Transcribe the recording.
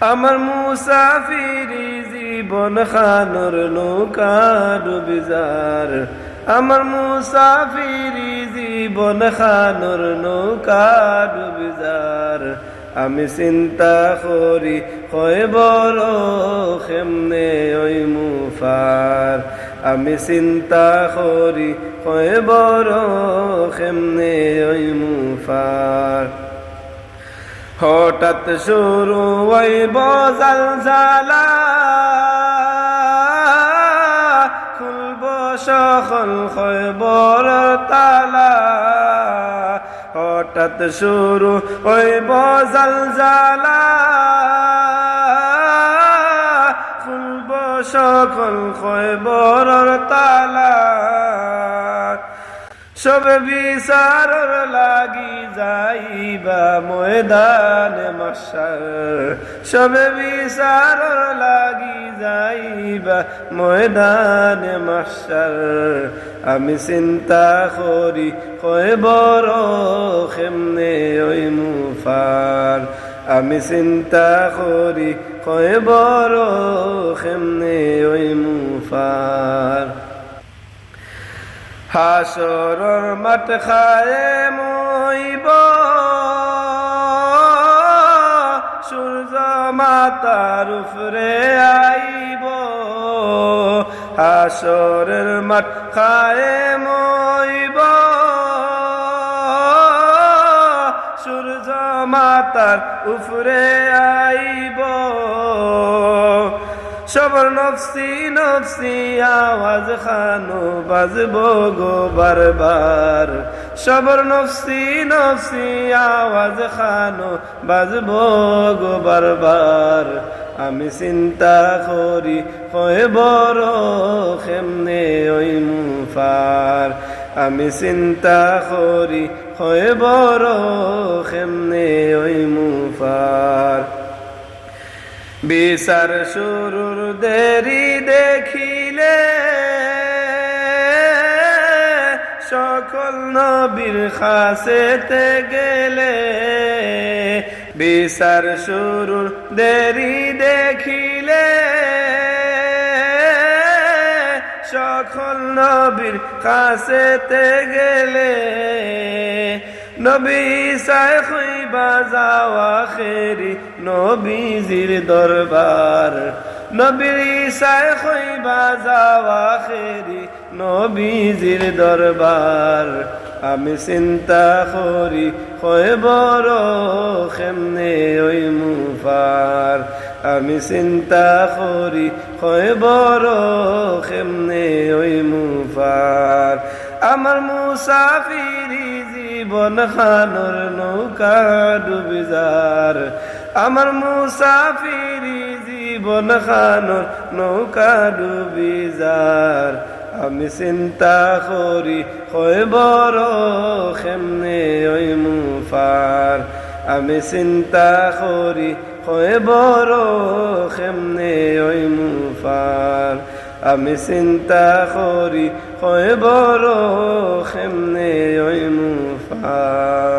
আমার মুসাফিরি জীবন খানোর নৌকা ডুবিজার আমার মুসাফিরি জীবন খানোর নৌকা ডুবিজার আমি চিন্তা করি, হয় বড় খেমনে ওই মুফার। আমি চিন্তা করি, হয় বড় খেমনে ওই মুফার। হঠাৎ শুরু ওই বজাল জালা খুলব সখন খবর তালা। হঠাৎ শুরু ওই বজাল জালা খুলব সকল খবর তালা। সব বিচার লাগি যাইবা ময়দান মাসার সব বিচার লাগি যাইবা ময়দান মাসার আমি চিন্তা করি, কয় বড় খেমনে ওই মুফার আমি চিন্তা করি, কয় বড় খেমনে ওই মুফার হাসর মত খায় মইব সূর্য মাতার উপরে আইব। হাসরের মত খায় মইব সূর্য মাতার উপরে আইব। সবর নফসি নফসি, আওয়াজ খানো, বাজব গো বারবার। সবর নফসি নফসি, আওয়াজ খানো, বাজব গো বারবার। আমি চিন্তা করি কয় বড় খেমনে ওই মুফার। আমি চিন্তা করি কয় বড় খেমনে বিচার শুরুর দেরি দেখিলে সকল নবীর খাসেতে গেলে। বিচার শুরুর দেরি দেখিলে সকল নবীর কাছেতে গেলে। নবী সাই খুইবা যাওয়া খেরি নবীজির দরবার। নবীর সাই খুইবা যাওয়া খেরি নবীজির দরবার। আমি চিন্তা করি, হয় বড় খেমনে ওই মুফার। আমি চিন্তা করি, হয় বড় খেমনে ওই মুফার। আমার মুসাফিরি জীবন খানোর নৌকা ডুবিজার আমার মুসাফিরি জীবন খানোর নৌকা ডুবিজার আমি চিন্তা করি, হয় বড় খেমনে ওই মুফার। আমি চিন্তা করি, হয় বড় খেমনে ওই মুফার। আমি চিন্তা করি হয় বড় খেমনে ওই মুফার